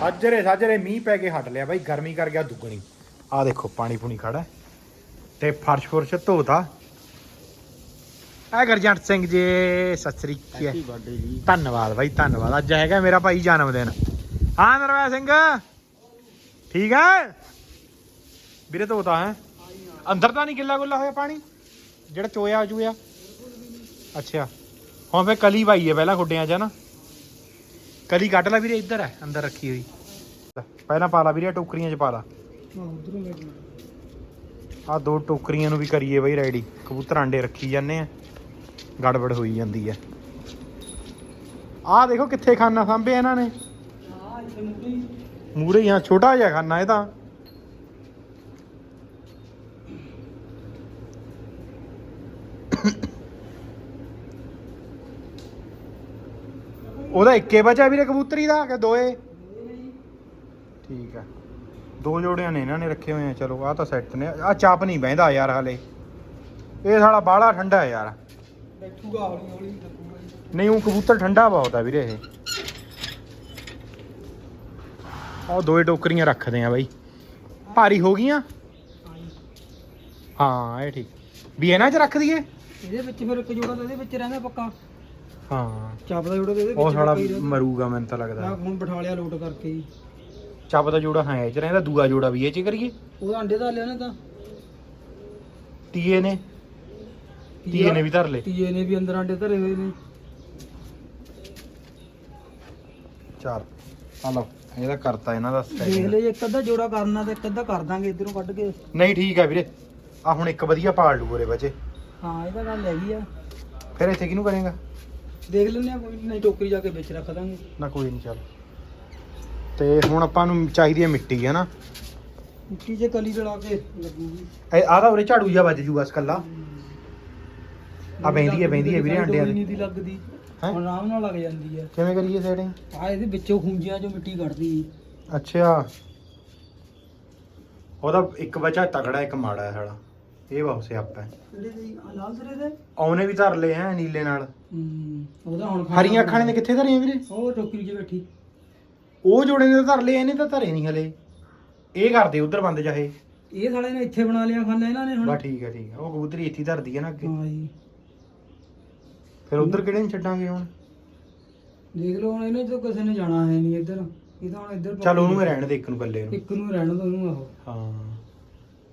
ਸਾਜਰੇ ਸਾਜਰੇ ਮੀਂਹ ਪੈ ਕੇ ਹਟ ਲਿਆ ਬਾਈ ਗਰਮੀ ਕਰ ਗਿਆ ਦੁੱਗਣੀ। ਆ ਦੇਖੋ ਪਾਣੀ ਪੂਣੀ ਖੜਾ। ਤੇ ਫਰਸ਼ ਫੁਰਸ਼ ਧੋਤਾ। ਆ ਗਰਜੰਟ ਸਿੰਘ ਜੀ ਸਤਿ ਸ੍ਰੀ ਅਕਾਲ। ਧੰਨਵਾਦ ਬਾਈ ਧੰਨਵਾਦ। ਅੱਜ ਹੈਗਾ ਮੇਰਾ ਭਾਈ ਜਨਮ ਦਿਨ ਹਾਂ ਨਰਵੈ ਸਿੰਘ। ਠੀਕ ਹੈ? ਵੀਰੇ ਧੋਤਾ ਹੈ। ਅੰਦਰ ਤਾਂ ਨਹੀਂ ਗਿੱਲਾ ਗੁੱਲਾ ਹੋਇਆ ਪਾਣੀ? ਜਿਹੜਾ ਚੋਇਆ ਚੂਇਆ ਅੱਛਾ। ਹੁਣ ਫੇ ਕਲੀ ਪਾਈ ਹੈ ਪਹਿਲਾਂ ਖੁੱਡਿਆਂ 'ਚ ਨਾ? ਕਲੀ ਕੱਢ ਲੈ ਵੀਰੇ, ਇੱਧਰ ਹੈ ਅੰਦਰ ਰੱਖੀ ਹੋਈ। ਪਹਿਲਾਂ ਪਾ ਲਾ ਵੀਰੇ ਟੋਕਰੀਆਂ 'ਚ ਪਾ ਲਾ। ਉਧਰੋਂ ਲੈ ਆ ਦੋ ਟੋਕਰੀਆਂ ਨੂੰ ਵੀ ਕਰੀਏ ਬਈ ਰੈਡੀ। ਕਬੂਤਰ ਆਂਡੇ ਰੱਖੀ ਜਾਂਦੇ ਆ। ਗੜਬੜ ਹੋਈ ਜਾਂਦੀ ਹੈ ਆਹ ਦੇਖੋ ਕਿੱਥੇ ਖਾਨਾ ਸਾਂਭਿਆ ਇਹਨਾਂ ਨੇ। ਹਾਂ ਮੂਰੇ ਹੀ ਛੋਟਾ ਜਿਹਾ ਖਾਨਾ ਇਹ ਤਾਂ। ਉਹਦਾ ਇੱਕੇ ਬਚਾ ਵੀਰੇ ਕਬੂਤਰੀ ਦਾ ਕਿ ਦੋਏ? ਠੀਕ ਆ। ਦੋ ਜੋੜਿਆਂ ਨੇ ਇਹਨਾਂ ਨੇ ਰੱਖੇ ਹੋਏ ਆ ਚਲੋ ਆਹ ਤਾਂ ਸੈੱਟ ਨੇ। ਆ ਚਾਪ ਨਹੀਂ ਬਹਿੰਦਾ ਯਾਰ ਹਲੇ। ਇਹ ਸਾਲਾ ਬਾਹਲਾ ਠੰਡਾ ਯਾਰ। ਬੈਠੂਗਾ ਹੌਲੀ ਹੌਲੀ ਜੀ। ਨਹੀਂ ਉਹ ਕਬੂਤਰ ਠੰਡਾ ਬਹੁਤ ਆ ਵੀਰੇ ਇਹ। ਉਹ ਦੋਏ ਟੋਕਰੀਆਂ ਰੱਖਦੇ ਆ ਬਾਈ। ਭਾਰੀ ਹੋ ਗਈਆਂ? ਹਾਂ ਜੀ। ਹਾਂ ਇਹ ਠੀਕ। ਵੀ ਇਹਨਾਂ 'ਚ ਰੱਖ ਦਈਏ? ਇਹਦੇ ਵਿੱਚ ਫਿਰ ਇੱਕ ਜੋੜਾ ਤਾਂ ਇਹਦੇ ਵਿੱਚ ਰਹਿੰਦਾ ਪੱਕਾ। ਹਾਂ। ਚੱਪ ਦਾ ਜੋੜਾ ਤਾਂ ਇਹਦੇ ਵਿੱਚ ਉਹ ਸਾਲਾ ਪੱਕਾ ਹੀ ਰਹਿੰਦਾ। ਮਰੂਗਾ ਮੈਨੂੰ ਤਾਂ ਮੈਂ ਲੱਗਦਾ ਹੁਣ ਬਿਠਾ ਲਿਆ ਲੋਟ ਕਰਕੇ ਜੀ ਚੱਪ ਦਾ ਜੋੜਾ ਹਾਂ ਇਹ 'ਚ ਰਹਿੰਦਾ ਦੂਆ ਜੋੜਾ ਵੀ ਇਹ 'ਚ ਕਰੀਏ। ਉਹਦਾ ਅੰਡੇ ਦਾ ਲਿਆ ਨਾ ਤਾਂ। ਤੀਏ ਨੇ। ਤੀਏ ਨੇ ਵੀ ਧਰ ਲਏ। ਤੀਏ ਨੇ ਵੀ ਅੰਦਰ ਅੰਡੇ ਧਰੇ ਹੋਏ ਨੇ। ਚਾਰ ਆ ਲਓ ਇਹਦਾ ਕਰਤਾ ਇਹਨਾਂ ਦਾ ਦੇਖ setting। ਲੈ ਜੇ ਇੱਕ ਅੱਧਾ ਜੋੜਾ ਕਰਨਾ ਤਾਂ ਇੱਕ ਅੱਧਾ ਕਰ ਦਾਂਗੇ ਇਧਰੋਂ ਕੱਢ ਕੇ। ਨਹੀਂ ਠੀਕ ਆ ਵੀਰੇ। ਆ ਹੁਣ ਇੱਕ ਵਧੀਆ ਪਾਲ ਲੂ ਉਰੇ ਬਚੇ। ਹਾਂ ਇਹ ਤਾਂ ਗੱਲ ਹੈਗੀ ਆ। ਫਿਰ ਇੱਥੇ ਕਿਹਨੂੰ ਕਰੇਗਾ? ਦੇਖ ਲੈਂਦੇ ਆ ਕੋਈ ਨਹੀਂ ਟੋਕਰੀ ਜਾ ਕੇ ਵਿੱਚ ਰੱਖ ਦਾਂਗੇ। ਨਾ ਕੋਈ ਨਹੀਂ ਚੱਲ। ਤੇ ਹੁਣ ਆਪਾਂ ਨੂੰ ਚਾਹੀਦੀ ਹੈ ਮਿੱਟੀ ਹੈ ਨਾ? ਮਿੱਟੀ 'ਚ ਕਲੀ ਰਲਾ ਕੇ ਲੱਗੂਗੀ। ਇਹ ਆਹ ਤਾਂ ਉਰੇ ਝਾੜੂ ਜਿਹਾ ਵੱਜ ਜੂਗਾ ਇਸ ਕੱਲਾ। ਆ ਬਹਿੰਦੀ ਹੈ ਬਹਿੰਦੀ ਹੈ ਵੀਰੇ ਅੰਡਿਆਂ ਨਹੀਂ ਦੀ। ਦੀ ਲੱਗਦੀ। ਹੈਂ? ਹੁਣ ਆਰਾਮ ਨਾਲ ਲੱਗ ਜਾਂਦੀ ਆ ਕਿਵੇਂ ਕਰੀਏ ਸੈਟਿੰਗ ਆ ਇਹਦੇ ਵਿੱਚੋਂ ਖੂੰਜਿਆਂ ਚੋਂ ਮਿੱਟੀ ਕੱਢਦੀ। ਅੱਛਾ। ਉਹਦਾ ਇੱਕ ਬੱਚਾ ਤਕੜਾ ਇੱਕ ਮਾੜਾ ਹੈ ਸਾਲਾ ਇਹ ਦੇ? ਲਾਲ ਸਰੇ ਦੇ? ਉਹਨੇ ਵੀ ਧਰ ਲਏ ਹੈ ਨੀਲੇ ਨਾਲ। ਹੂੰ ਉਹਦਾ ਹੁਣ ਖਾਣਾ ਹਰੀਆਂ ਅੱਖਾਂ ਨੇ ਕਿੱਥੇ ਧਰੀਆਂ ਵੀਰੇ? ਉਹ ਟੋਕਰੀ 'ਚ ਬੈਠੀ। ਉਹ ਜੋੜੇ ਨੇ ਤਾਂ ਧਰ ਲਏ ਇਹਨੇ ਤਾਂ ਧਰੇ ਨਹੀਂ ਹਲੇ। ਇਹ ਕਰਦੇ ਉਧਰ ਬੰਦ ਚਾਹੇ ਇਹ। ਸਾਲੇ ਨੇ ਇੱਥੇ ਬਣਾ ਲਿਆ ਖਾਨਾ ਇਹਨਾਂ ਨੇ ਹੁਣ। ਬਾ ਠੀਕ ਹੈ ਠੀਕ ਹੈ ਉਹ ਕਬੂਤਰੀ ਇੱਥੇ ਹੀ ਧਰਦੀ ਹੈ ਨਾ ਅੱਗੇ। ਹਾਂ ਜੀ। ਫਿਰ ਉਧਰ ਕਿਹੜੇ ਨੂੰ ਛੱਡਾਂਗੇ ਹੁਣ? ਦੇਖ ਲਓ ਹੁਣ ਇਹਨੇ ਤੋਂ ਕਿਸੇ ਨੇ ਜਾਣਾ ਹੈ ਨਹੀਂ ਇੱਧਰ। ਇਹ ਤਾਂ ਹੁਣ ਇੱਧਰ ਚੱਲ ਉਹਨੂੰ ਹੀ ਰਹਿਣ ਦੇ ਇੱਕ ਨੂੰ ਇਕੱਲੇ ਨੂੰ। ਇੱਕ ਨੂੰ ਰਹਿਣ ਦੋ ਉਹਨੂੰ ਆਹੋ। ਹਾਂ।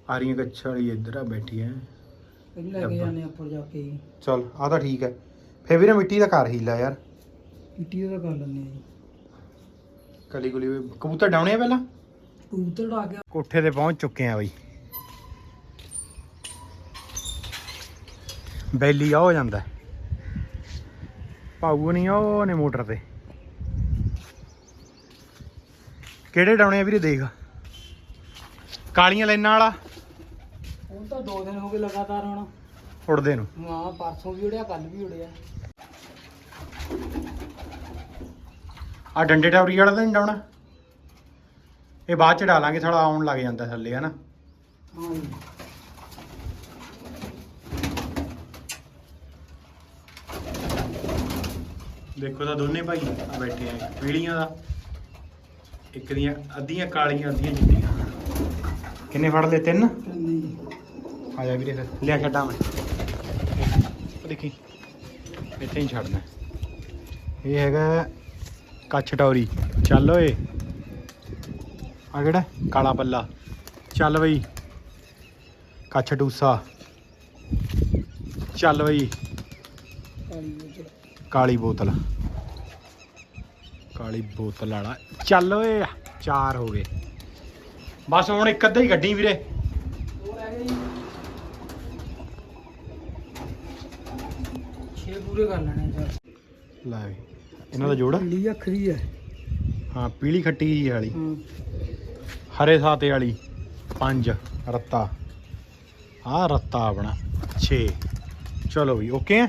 ਆਰੀਆਂ ਕੱਛਾ ਵਾਲੀ ਇੱਧਰ ਆ ਬੈਠੀ ਹੈ ਇਹਨੂੰ ਲੈ ਕੇ ਜਾਂਦੇ ਆ ਉੱਪਰ ਜਾ ਕੇ ਜੀ। ਚਲ ਆ ਤਾਂ ਠੀਕ ਹੈ ਫੇਰ ਵੀਰੇ ਮਿੱਟੀ ਦਾ ਘਰ ਹੀਲਾ ਯਾਰ। ਮਿੱਟੀ ਦਾ ਕਰ ਲੈਂਦੇ ਆ ਜੀ। ਕਲੀ ਗੁਲੀ ਵੀ- ਕਬੂਤਰ ਡਾਉਣੇ ਆ ਪਹਿਲਾਂ? ਕਬੂਤਰ ਡਾ ਕੇ ਕੋਠੇ ਤੇ ਪਹੁੰਚ ਚੁੱਕੇ ਆ ਬਈ। ਬੈਲੀ ਆ ਹੋ ਜਾਂਦਾ। ਭਾਊ ਨਹੀਂ ਆ ਉਹ ਨੇ ਮੋਟਰ ਤੇ। ਕਿਹੜੇ ਡਾਉਣੇ ਆ ਵੀਰੇ ਦੇਖ। ਕਾਲੀਆਂ ਲਾਈਨਾਂ ਵਾਲਾ। ਹੁਣ ਤਾਂ ਦੋ ਦਿਨ ਹੋ ਗਏ ਲਗਾਤਾਰ ਹੁਣ। ਉੜਦੇ ਨੂੰ। ਹਾਂ ਪਰਸੋਂ ਵੀ ਉੜਿਆ ਕੱਲ ਵੀ ਉੜਿਆ। ਆ ਡੰਡੇ ਟੌਰੀ ਵਾਲਾ ਤਾਂ ਨਹੀਂ ਡਾਉਣਾ? ਇਹ ਬਾਅਦ ਚ ਡਾਲਾਂਗੇ ਥੋੜਾ ਆਉਣ ਲੱਗ ਜਾਂਦਾ ਥੱਲੇ ਹਨਾ? ਹਾਂ ਜੀ ਦੇਖੋ ਤਾਂ ਦੋਨੇ ਭਾਈ ਆ ਬੈਠੇ ਆ ਪੀੜੀਆਂ ਦਾ ਇੱਕ ਦੀਆਂ ਅੱਧੀਆਂ ਕਾਲੀਆਂ ਅੱਧੀਆਂ ਚਿੱਟੀਆਂ। ਕਿੰਨੇ ਫੜ ਲਏ? ਤਿੰਨ? ਨਹੀਂ ਆ ਜਾ ਵੀਰੇ ਫਿਰ। ਲਿਆ ਛੱਡਾਂ ਮੈਂ। ਉਹ ਦੇਖੀ ਇੱਥੇ ਹੀ ਛੱਡਣਾ ਇਹ ਹੈਗਾ ਕੱਛ ਟੌਰੀ। ਚੱਲ ਓਏ। ਆ ਕਿਹੜਾ? ਕਾਲਾ ਪੱਲਾ। ਚੱਲ ਬਈ। ਕੱਛ ਟੂਸਾ। ਚੱਲ ਬਈ। ਕਾਲੀ ਬੋਤਲ। ਕਾਲੀ ਬੋਤਲ ਕਾਲੀ ਬੋਤਲ ਵਾਲਾ। ਚੱਲ ਓਏ ਚਾਰ ਹੋ ਗਏ। ਬਸ ਹੁਣ ਇੱਕ ਅੱਧਾ ਹੀ ਗੱਡੀ ਵੀਰੇ ਉਹ ਰਹਿ ਗਏ ਜੀ ਛੇ ਪੂਰੇ ਕਰ ਲੈਣੇ ਸਰ ਲੈ ਵੀ ਇਹਨਾਂ ਦਾ ਜੋੜ? ਲੀ ਅੱਖਰੀ ਹੈ ਹਾਂ ਪੀਲੀ ਖੱਟੀ ਜੀ ਵਾਲੀ। ਹਾਂ। ਹਰੇ ਸਾਤੇ ਵਾਲੀ ਪੰਜ ਰੱਤਾ। ਆ ਰੱਤਾ ਆਪਣਾ 6 ਚਲੋ ਵੀ ਓਕੇ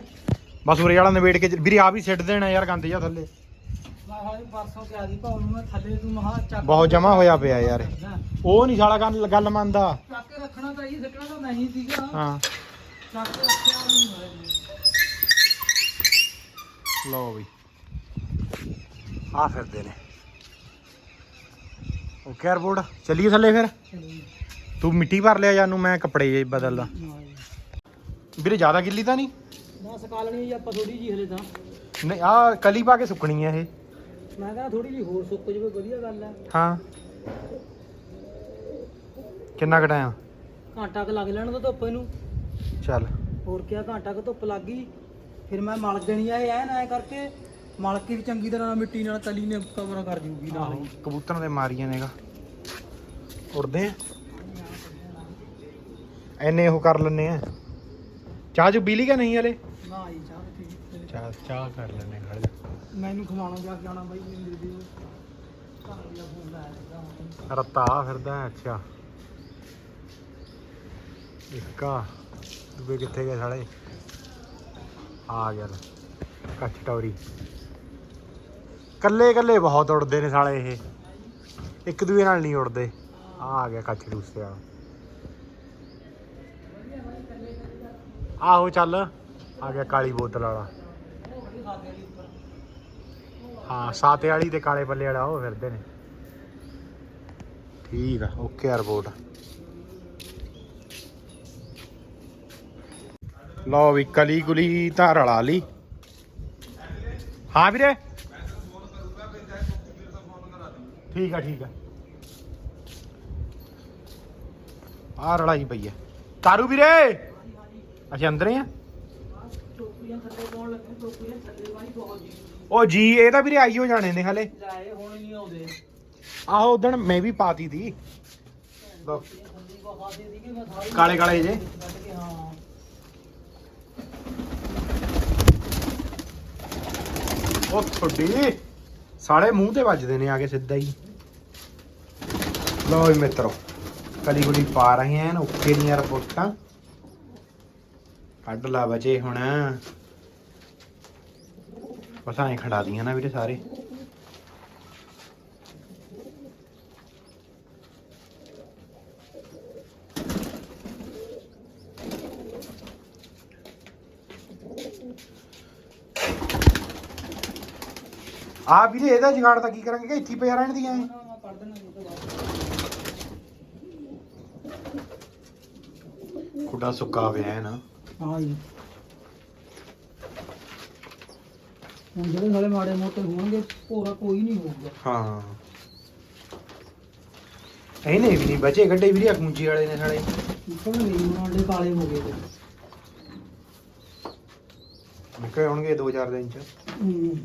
ਬਸ ਉਰੇ ਵਾਲਾ ਨਵੇੜ ਕੇ ਵੀਰੇ ਆ ਵੀ ਸਿੱਟ ਦੇਣਾ ਯਾਰ ਗੰਦ ਜਾ ਥੱਲੇ। ਮੈਂ ਹਾਲੇ ਪਰਸੋਂ ਤੇ ਆਦੀ ਭਾਉ ਨੂੰ ਮੈਂ ਥੱਲੇ ਤੂੰ ਮਹਾ ਚੱਕ ਬਹੁਤ ਜਮਾ ਹੋਇਆ ਪਿਆ ਯਾਰ। ਉਹ ਨਹੀਂ ਸਾਲਾ ਗੱਲ ਗੱਲ ਮੰਨਦਾ। ਚੱਕ ਕੇ ਰੱਖਣਾ ਤਾਂ ਇਹ ਸਿੱਟਣਾ ਤਾਂ ਨਹੀਂ ਸੀਗਾ। ਹਾਂ। ਚੱਕ ਕੇ ਰੱਖਿਆ ਨਹੀਂ ਹੋਇਆ ਲਓ ਵੀ ਆ ਫਿਰਦੇ ਨੇ। 어ਪੋਰਟ ਚੱਲੀਏ ਥੱਲੇ ਫਿਰ? ਤੂੰ ਮਿੱਟੀ ਭਰ ਲਿਆ ਜਾਨੂੰ ਮੈਂ ਕੱਪੜੇ ਜੇ ਬਦਲਦਾ? ਵੀਰੇ ਜ਼ਿਆਦਾ ਗਿੱਲੀ ਤਾਂ ਨਹੀਂ? ਨਾ ਸਕਾ ਲੈਣੀ ਜੀ ਆਪਾਂ ਥੋੜੀ ਜੀ ਹਲੇ ਤਾਂ। ਨਹੀਂ ਆ ਕਲੀ ਪਾ ਕੇ ਸੁੱਕਣੀ ਆ ਇਹ। ਮੈਂ ਕਹਿੰਦਾ ਥੋੜੀ ਜੀ ਹੋਰ ਸੁੱਕ ਜਵੇ ਵਧੀਆ ਗੱਲ ਹੈ ਹਾਂ। ਕਿੰਨਾ ਘਟਾਇਆ ਘੰਟਾ ਕੁ ਲੱਗ ਲੈਣ ਤਾਂ ਧੁੱਪ ਇਹਨੂੰ। ਚੱਲ। ਹੋਰ ਕਿਆ ਘੰਟਾ ਕੁ ਧੁੱਪ ਲੱਗ ਗਈ। ਫਿਰ ਮੈਂ ਮਲ ਦੇਣੀ ਆ ਇਹ ਐਨ ਐ ਕਰਕੇ ਮਲ ਕੇ ਵੀ ਚੰਗੀ ਤਰ੍ਹਾਂ ਮਿੱਟੀ ਨਾਲ ਤਲੀ ਨੇ ਕਵਰ ਕਰ ਜੂਗੀ ਨਾਲ ਹੀ। ਕਬੂਤਰਾਂ ਦੇ ਮਾਰੀਆਂ ਨੇਗਾ ਉੜਦੇ ਆ। ਐਨੇ ਉਹ ਕਰ ਲੈਨੇ ਆ। ਚਾਹ ਚ ਬਿਜਲੀ ਕਾ ਨਹੀਂ ਹਲੇ? ਨਾ ਜੀ ਚਾਹ ਠੀਕ ਚਾਹ ਚਾਹ ਕਰ ਲੈਨੇ ਖੜ ਜਾ ਮੈਨੂੰ ਖਵਾਉਣਾ ਜਾ ਕੇ ਆਉਣਾ ਬਾਈ ਮੇਰੇ ਦੀ ਘਰ ਦਾ ਫੋਨ ਲਾਇਆ ਸੀਗਾ ਹੁਣ। ਰੱਤਾ ਫਿਰਦਾ ਹੈ, ਅੱਛਾ। ਇੱਕਾ ਦੂਏ ਕਿੱਥੇ ਗਏ ਸਾਲੇ? ਆ ਗਿਆ ਲੈ, ਕੱਚ ਟੌਰੀ। ਕੱਲੇ ਕੱਲੇ ਬਹੁਤ ਉੜਦੇ ਨੇ ਸਾਲੇ ਇਹ। ਇੱਕ ਦੂਏ ਨਾਲ ਨਹੀਂ ਉੜਦੇ ਆ ਆ ਗਿਆ ਕੱਚ ਦੂਸਰੇ ਆਹੋ ਚੱਲ ਆ ਗਿਆ ਕਾਲੀ ਬੋਤਲ ਵਾਲਾ। ਹਾਂ ਸਾਤੇ ਵਾਲੀ ਤੇ ਕਾਲੇ ਪੱਲੇ ਵਾਲਾ ਉਹ ਫਿਰਦੇ ਨੇ। ਠੀਕ ਆ ਓਕੇ ਰਿਪੋਰਟ ਲਓ ਵੀ ਕਲੀ ਕੁਲੀ ਤਾਂ ਰਲਾ ਲਈ। ਹਾਂ ਵੀਰੇ। ਠੀਕ ਆ ਠੀਕ ਆ। ਆ ਰਲਾਈ ਪਈ ਆ। ਤਾਰੂ ਵੀਰੇ ਅੱਛਾ ਅੰਦਰ ਹੀ ਆ। ਟੋਕਰੀਆਂ ਥੱਲੇ ਪਾਉਣ ਲੱਗੇ ਟੋਕਰੀਆਂ ਥੱਲੇ ਵਾਲੀ ਬਹੁਤ ਜੀ ਉਹ ਜੀ ਇਹ ਤਾਂ ਵੀਰੇ ਆਈ ਹੋ ਜਾਣੇ ਨੇ ਹਲੇ। ਜਾਏ ਹੁਣ ਨਹੀਂ ਆਉਂਦੇ ਆਹੋ ਉਦਣ ਮੈਂ ਵੀ ਪਾਤੀ ਤੀ। ਲਓ, ਕਾਲੇ ਕਾਲੇ ਜੇ। ਹਾਂ ਉਹ ਤੁਹਾਡੀ। ਸਾਲੇ ਮੂੰਹ ਤੇ ਵੱਜਦੇ ਨੇ ਆ ਕੇ ਸਿੱਧਾ ਹੀ। ਲਓ ਜੀ ਮਿੱਤਰੋ, ਕਲੀ ਗੁਲੀ ਪਾ ਰਹੇ ਹਨ ਓਕੇ ਦੀਆਂ ਰਿਪੋਰਟਾਂ। ਕੱਢ ਲਾ ਬਚੇ ਹੁਣ। ਬਸ ਖੜਾ ਦੀਆਂ ਨਾ ਵੀਰੇ ਸਾਰੇ। ਆ ਵੀਰੇ ਇਹਦਾ ਜਗਾੜ ਤਾਂ ਕੀ ਕਰਾਂਗੇ ਕਿ ਇੱਥੇ ਹੀ ਪਿਆ ਰਹਿਣ ਦੀਆਂ ਇਹ? ਦੇਣਾ ਤੋਂ ਬਾਅਦ ਖੁੱਡਾ ਸੁੱਕਾ ਪਿਆ ਹੈ ਨਾ। ਹਾਂ ਜੀ। ਹੁਣ ਜਿਹੜੇ ਨਾਲੇ ਮਾੜੇ ਮੋਟੇ ਹੋਣਗੇ ਭੋਰਾ ਕੋਈ ਨਹੀਂ ਹੋਊਗਾ। ਹਾਂ। ਇਹਨੇ ਵੀ ਨਹੀਂ ਬਚੇ ਗੱਡੇ ਵੀਰੇ ਅਕੂੰਜੀ ਵਾਲੇ ਨੇ ਸਾਲੇ ਨਿਕਲ ਨਹੀਂ ਦੇ ਕਾਲੇ ਹੋ ਗਏ ਤੇ। ਨਿਕਲੇ ਹੋਣਗੇ 2-4 ਦਿਨ ਚ। ਹੂੰ।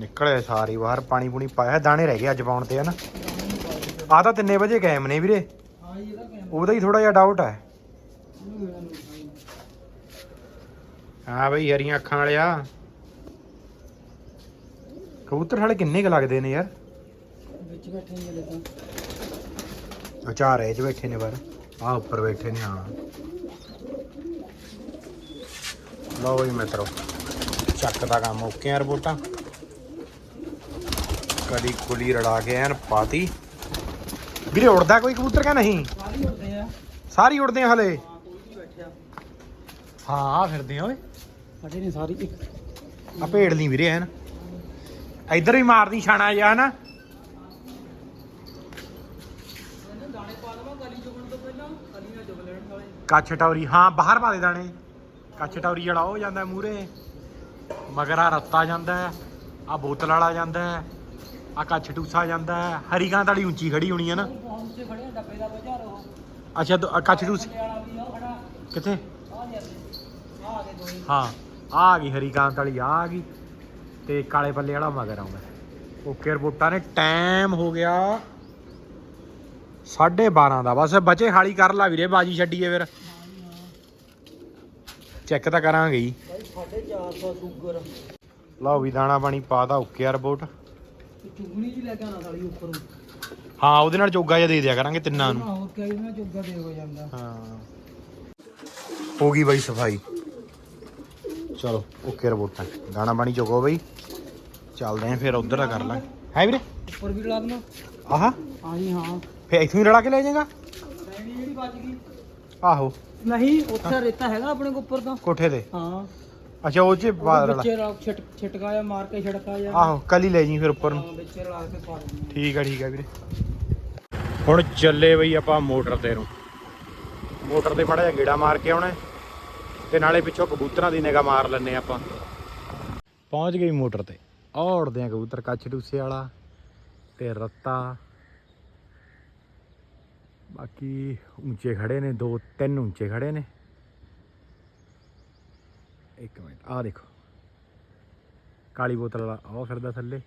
ਨਿਕਲੇ ਸਾਰੀ ਬਾਹਰ ਪਾਣੀ ਪੂਣੀ ਪਾਇਆ ਦਾਣੇ ਰਹਿ ਗਏ ਅੱਜ ਪਾਉਣ ਤੇ ਹਨਾ? ਆ ਤਾਂ ਤਿੰਨੇ ਵਜੇ ਗਏ ਨੇ ਵੀਰੇ। ਉਹਦਾ ਹੀ ਥੋੜਾ ਜਿਹਾ ਡਾਊਟ ਹੈ। ਹਾਂ ਬਈ ਹਰੀਆਂ ਅੱਖਾਂ ਵਾਲਿਆ। ਕਬੂਤਰ ਸਾਲੇ ਕਿੰਨੇ ਕ ਲੱਗਦੇ ਨੇ ਯਾਰ? ਵਿੱਚ ਬੈਠੇ ਨੇ ਜਿਹੜੇ ਤਾਂ। ਉਹ ਚਾਰ ਇਹ ਚ ਬੈਠੇ ਨੇ ਬਾਹਰ ਆ ਉੱਪਰ ਬੈਠੇ ਨੇ ਹਾਂ। ਲਓ ਜੀ ਮਿੱਤਰੋ ਚੱਕ ਦਾ ਕੰਮ ਓਕੇ ਆ ਰਿਪੋਰਟਾਂ। ਕਦੀ ਕੁਲੀ ਰੜਾ ਕੇ ਐਨ ਪਾਤੀ। ਵੀਰੇ ਉੜਦਾ ਕੋਈ ਕਬੂਤਰ ਕਾ ਨਹੀਂ? ਸਾਰੀ ਉੱਤੇ ਆ। ਸਾਰੀ ਉੜਦੇ ਆ ਹਲੇ। ਹਾਂ ਨਹੀਂ ਫਿਰਦੇ ਆ ਓਏ। ਸਾਡੇ ਨੇ ਸਾਰੀ ਇੱਕ। ਆ ਭੇੜ ਨਹੀਂ ਵੀਰੇ ਐਨ। ਇੱਧਰ ਵੀ ਮਾਰਦੀ ਛਾਣਾ ਜਾ ਨਾ ਇਹਨੇ ਦਾਣੇ ਪਾ ਲਵਾਂ ਕਲੀ ਚੁਗਣ ਤੋਂ ਪਹਿਲਾਂ। ਕਲੀ ਨਾਲ ਚੁਗ ਲੈਣ ਵਾਲੇ। ਕੱਛ ਟੌਰੀ ਹਾਂ ਬਾਹਰ ਪਾ ਦੇ ਦਾਣੇ। ਕੱਛ ਟੌਰੀ ਜਿਹੜਾ ਉਹ ਜਾਂਦਾ ਮੂਰੇ ਮਗਰ ਆ ਰੱਤਾ ਜਾਂਦਾ ਆ ਬੋਤਲ ਵਾਲਾ ਜਾਂਦਾ। ਆ ਕੱਛ ਟੂਸਾ ਜਾਂਦਾ ਹੈ। ਹਰੀ ਗਾਂ ਵਾਲੀ ਉੱਚੀ ਖੜੀ ਹੋਣੀ ਹੈ ਨਾ। ਬਹੁਤ ਉੱਚੇ ਖੜੇ ਆ, ਡੱਬੇ ਦਾ ਬਜ਼ਾਰ ਉਹ। ਅੱਛਾ ਦੋ- ਆਹ ਕੱਛ ਟੂਸ ਵੀ ਉਹ ਖੜਾ। ਕਿੱਥੇ? ਆ ਆ ਹਾਂ ਆ ਆ ਗਈ ਹਰੀ ਗਾਂ ਵਾਲੀ ਆ ਆ ਗਈ। ਤੇ ਕਾਲੇ ਪੱਲੇ ਵਾਲਾ ਮਗਰ ਆਉਂਦਾ ਓਕੇ ਰਿਪੋਰਟਾਂ ਨੇ ਟਾਈਮ ਹੋ ਗਿਆ 12:30 ਦਾ। ਬਸ ਬਚੇ ਖਾਲੀ ਕਰ ਲਾ ਵੀਰੇ ਬਾਜੀ ਛੱਡੀਏ ਫਿਰ। ਚੈੱਕ ਤਾਂ ਕਰਾਂਗੇ ਹੀ। ਬਾਈ 450 ਸ਼ੂਗਰ। ਲਓ ਵੀ ਦਾਣਾ ਪਾਣੀ ਪਾਦਾ ਓਕੇ ਰਿਪੋਰਟ। ਚੁਗਣੀ ਜੀ ਲੈ ਕੇ ਆਣਾ ਸਾਲੀ ਉੱਪਰੋਂ। ਹਾਂ ਉਹਦੇ ਨਾਲ ਚੋਗਾ ਜਿਹਾ ਦੇ ਦਿਆ ਕਰਾਂਗੇ ਤਿੰਨਾਂ ਨੂੰ। ਹੋਰ ਚੁੱਗਾ ਦੇ ਹੋ ਜਾਂਦਾ। ਹਾਂ। ਹੋ ਗਈ ਬਾਈ ਸਫ਼ਾਈ। ਚਲੋ ਓਕੇ ਰਿਪੋਰਟਾਂ ਦਾਣਾ ਪਾਣੀ ਚੁਗੋ ਬਈ। ਚੱਲਦੇ ਆਂ ਫਿਰ ਉਧਰ ਦਾ ਕਰ ਲਾਂਗੇ। ਹੈ ਵੀਰੇ? ਉੱਪਰ ਵੀ ਲਾ ਦੇਣਾ। ਆਹਾ। ਹਾਂ ਜੀ ਹਾਂ। ਫੇ ਇੱਥੋਂ ਹੀ ਰਲਾ ਕੇ ਲੈ ਜਾਏਗਾ? ਜਿਹੜੀ ਬਚ ਗਈ। ਆਹੋ। ਨਹੀਂ ਉੱਥੇ ਰੇਤਾ ਹੈਗਾ ਆਪਣੇ ਕੋ ਉੱਪਰ ਤਾਂ। ਕੋਠੇ ਤੇ? ਹਾਂ। ਅੱਛਾ ਉਹ ਚ ਵਿੱਚ ਰਲਾ- ਛਿਟ ਛਿਟਕਾ ਜਾਂ ਮਾਰ ਕੇ ਛਿੜਕਾ ਜਾਂ ਆਹੋ ਕੱਲ ਹੀ ਲੈ ਜੀ ਫਿਰ ਉੱਪਰ ਨੂੰ। ਹਾਂ, ਵਿੱਚ ਰਲਾ ਕੇ ਪਾ ਦਿੰਦੇ ਠੀਕ ਆ ਠੀਕ ਆ ਵੀਰੇ। ਹੁਣ ਚੱਲੇ ਬਈ ਆਪਾਂ ਮੋਟਰ ਤੇ ਨੂੰ। ਮੋਟਰ ਤੇ ਮੜਾ ਜਿਹਾ ਗੇੜਾ ਮਾਰ ਕੇ ਆਉਣਾ। ਤੇ ਨਾਲੇ ਪਿੱਛੋਂ ਕਬੂਤਰਾਂ ਦੀ ਨਿਗਾ ਮਾਰ ਲੈਣੇ ਆਪਾਂ। ਪਹੁੰਚ ਗਈ ਮੋਟਰ ਤੇ। ਉੜਦੇ ਆ ਕਬੂਤਰ ਕੱਚ ਟੂਸੇ ਵਾਲਾ ਤੇ ਰੱਤਾ। ਬਾਕੀ ਉੱਚੇ ਖੜੇ ਨੇ ਦੋ ਤਿੰਨ ਉੱਚੇ ਖੜੇ ਨੇ। ਇੱਕ ਮਿੰਟ, ਆਹ ਦੇਖੋ। ਕਾਲੀ ਬੋਤਲ ਵਾਲਾ ਉਹ ਫਿਰਦਾ ਥੱਲੇ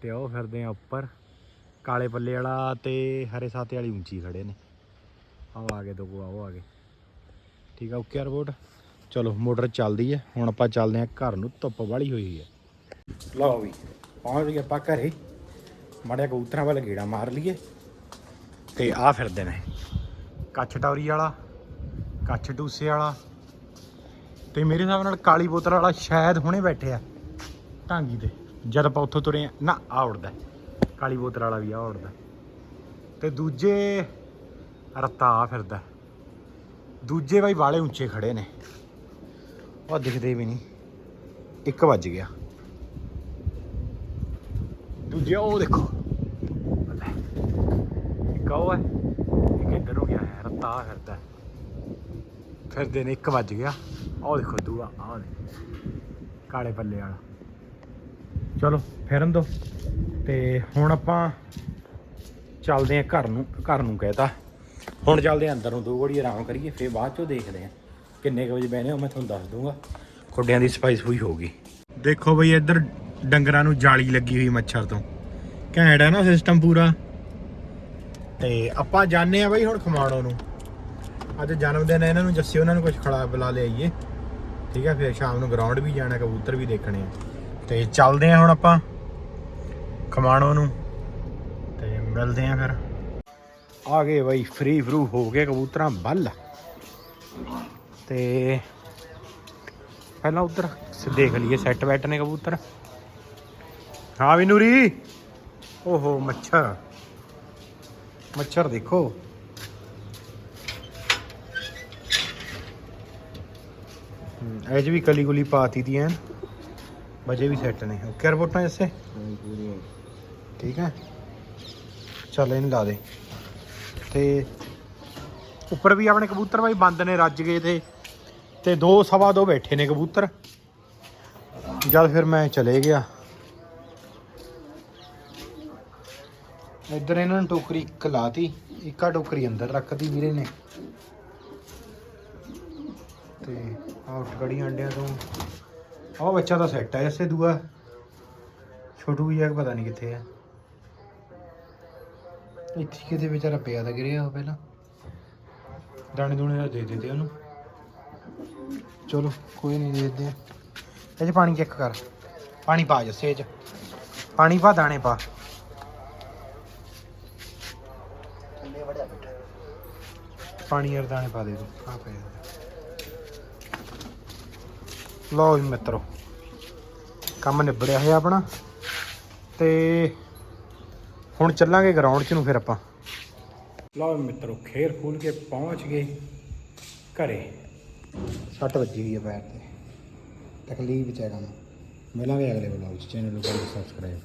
ਤੇ ਉਹ ਫਿਰਦੇ ਆ ਉੱਪਰ। ਕਾਲੇ ਪੱਲੇ ਵਾਲਾ ਤੇ ਹਰੇ ਸਾਤੇ ਵਾਲੀ ਉੱਚੀ ਖੜੇ ਨੇ। ਆਹ ਆ ਗਏ ਦੋ ਉਹ ਆ ਗਏ। ਠੀਕ ਆ, ਓਕੇ ਰਿਪੋਰਟ। ਚਲੋ, ਮੋਟਰ ਚੱਲਦੀ ਹੈ ਹੁਣ ਆਪਾਂ ਚੱਲਦੇ ਆ ਘਰ ਨੂੰ, ਧੁੱਪ ਵਾਲੀ ਹੋਈ ਹੋਈ ਹੈ ਲਓ ਵੀ, ਪਹੁੰਚ ਗਏ ਆਪਾਂ ਘਰੇ। ਮਾੜਿਆ ਕਬੂਤਰਾਂ ਵੱਲ ਗੇੜਾ ਮਾਰ ਲਈਏ। ਤੇ ਆ ਫਿਰਦੇ ਨੇ। ਕੱਛ ਟੌਰੀ ਵਾਲਾ, ਕੱਛ ਡੂਸੇ ਵਾਲਾ ਤੇ ਮੇਰੇ ਹਿਸਾਬ ਨਾਲ ਕਾਲੀ ਬੋਤਲ ਵਾਲਾ ਸ਼ਾਇਦ ਹੁਣੇ ਬੈਠੇ ਆ। ਢਾਂਗੀ ਤੇ। ਜਦ ਆਪਾਂ ਉੱਥੋਂ ਤੁਰੇ ਆ, ਨਾ, ਆ ਉੜਦਾ ਕਾਲੀ ਬੋਤਲ ਵਾਲਾ ਵੀ ਆ ਉੜਦਾ ਤੇ ਦੂਜੇ ਰੱਤਾ ਆ ਫਿਰਦਾ ਦੂਜੇ ਬਾਈ ਵਾਲੇ ਉੱਚੇ ਖੜੇ ਨੇ। ਉਹ ਦਿਖਦੇ ਵੀ ਨਹੀਂ। 1 ਵੱਜ ਗਿਆ। ਦੂਜੇ, ਉਹ ਦੇਖੋ। ਇੱਕ ਉਹ ਹੈ, ਇੱਕ ਇੱਧਰ ਹੋ ਗਿਆ ਹੈ। ਰੱਤਾ ਆ ਫਿਰਦਾ ਫਿਰਦੇ ਨੇ 1 ਵੱਜ ਗਿਆ। ਉਹ ਦੇਖੋ ਦੂਆ ਆ ਦੇ ਕਾਲੇ ਪੱਲੇ ਵਾਲਾ। ਚਲੋ, ਫਿਰਨ ਦੋ। ਤੇ ਹੁਣ ਆਪਾਂ ਚੱਲਦੇ ਆਂ ਘਰ ਨੂੰ ਘਰ ਨੂੰ ਕਹਿਤਾ। ਹੁਣ ਚੱਲਦੇ ਆਂ ਅੰਦਰ ਨੂੰ ਦੋ ਘੜੀ ਆਰਾਮ ਕਰੀਏ, ਫੇਰ ਬਾਅਦ ਚੋਂ ਦੇਖਦੇ ਆਂ ਕਿੰਨੇ ਕੁ ਵਜੇ ਬਹਿਨੇ ਹੋ, ਮੈਂ ਤੁਹਾਨੂੰ ਦੱਸ ਦੂੰਗਾ। ਖੁੱਡਿਆਂ ਦੀ ਸਫ਼ਾਈ ਸਫੂਈ ਹੋਊਗੀ ਦੇਖੋ ਬਈ, ਇੱਧਰ ਡੰਗਰਾਂ ਨੂੰ ਜਾਲੀ ਲੱਗੀ ਹੋਈ ਮੱਛਰ ਤੋਂ। ਘੈਂਟ ਹੈ ਨਾ ਸਿਸਟਮ ਪੂਰਾ। ਤੇ ਆਪਾਂ ਜਾਣੇ ਆ ਬਈ ਹੁਣ ਖਮਾਣੋ ਨੂੰ। ਅੱਜ ਜਨਮ ਦਿਨ ਹੈ, ਇਹਨਾਂ ਨੂੰ ਜੱਸੇ, ਉਹਨਾਂ ਨੂੰ ਕੁਝ ਖੜਾ ਬੁਲਾ ਲਿਆਈਏ। ਠੀਕ ਹੈ ਫਿਰ ਸ਼ਾਮ ਨੂੰ ਗਰਾਊਂਡ ਵੀ ਜਾਣਾ, ਕਬੂਤਰ ਵੀ ਦੇਖਣੇ ਤੇ ਚੱਲਦੇ ਆ ਹੁਣ ਆਪਾਂ, ਖਮਾਣੋ ਨੂੰ। ਤੇ ਮਿਲਦੇ ਆ ਫਿਰ। ਆ ਗਏ ਬਾਈ ਫ੍ਰੀ ਫਰੂ ਹੋ ਗਏ ਕਬੂਤਰਾਂ ਵੱਲ ਤੇ ਪਹਿਲਾਂ ਉਧਰ ਦੇਖ ਲਈਏ ਸੈੱਟ ਬੈਟ ਨੇ ਕਬੂਤਰ। ਹਾਂ, ਵੀ ਨੂਰੀ। ਓਹੋ, ਮੱਛਰ। ਮੱਛਰ ਦੇਖੋ। ਇਹ 'ਚ ਵੀ ਕਲੀ ਗੁਲੀ ਪਾਤੀ ਦੀ ਐਨ ਵਜੇ ਵੀ ਸੈੱਟ ਨੇ। ਓਕੇ ਰਿਪੋਰਟਾਂ ਇਸੇ? ਠੀਕ ਹੈ। ਚੱਲ ਇਹਨੂੰ ਲਾ ਦੇ। ਤੇ ਉੱਪਰ ਵੀ ਆਪਣੇ ਕਬੂਤਰ ਬਾਈ ਬੰਦ ਨੇ ਰੱਜ ਗਏ ਤੇ ਤੇ ਦੋ ਸਵਾ ਦੋ ਬੈਠੇ ਨੇ ਕਬੂਤਰ। ਜਦ ਫਿਰ ਮੈਂ ਚਲੇ ਗਿਆ। ਇੱਧਰ ਇਹਨਾਂ ਨੇ ਟੋਕਰੀ ਇੱਕ ਲਾਤੀ ਇੱਕਾ ਟੋਕਰੀ ਅੰਦਰ ਰੱਖਤੀ ਵੀਰੇ ਨੇ। ਤੇ ਆਊਟ ਕੜੀ ਅੰਡਿਆਂ ਤੋਂ। ਆਹ ਬੱਚਾ ਤਾਂ ਸੈੱਟ ਹੈ ਐਸੇ ਦੂਆ। ਛੋਟੂ ਜਿਹਾ ਪਤਾ ਨਹੀਂ ਕਿੱਥੇ ਆ। ਇੱਥੇ ਕਿਤੇ ਵਿਚਾਰਾ ਪਿਆ ਤਾਂ ਗਿਰਿਆ ਉਹ ਪਹਿਲਾਂ। ਦਾਣੇ ਦੂਣੇ ਦਾ ਦੇ ਦਿੱਤੇ ਉਹਨੂੰ। ਚਲੋ ਕੋਈ ਨਹੀਂ ਦੇ ਆ ਇਹ 'ਚ ਪਾਣੀ ਚੈੱਕ ਕਰ। ਪਾਣੀ ਪਾ ਜੱਸੇ 'ਚ। ਪਾਣੀ ਪਾ ਦਾਣੇ ਪਾ। ਪਾਣੀ ਯਾਰ ਦਾਣੇ ਪਾ ਦੇ ਦੋ ਆ ਪਏ ਆ। ਲਓ ਜੀ ਮਿੱਤਰੋ, ਕੰਮ ਨਿਬੜਿਆ ਹੈ ਆਪਣਾ। ਤੇ ਹੁਣ ਚੱਲਾਂਗੇ ਗਰਾਊਂਡ 'ਚ ਨੂੰ ਫਿਰ ਆਪਾਂ। ਲਓ ਮਿੱਤਰੋ, ਖੇਰ ਖੂਲ ਕੇ ਪਹੁੰਚ ਗਏ ਘਰੇ। ਸੱਟ ਵੱਜੀ ਹੋਈ ਹੈ ਪੈਰ ਤੇ। ਤਕਲੀਫ ਵਿਚਾਰਾ ਨੂੰ। ਮਿਲਾਂਗੇ ਅਗਲੇ ਵਲੌਗ 'ਚ ਚੈਨਲ ਨੂੰ ਸਬਸਕ੍ਰਾਈਬ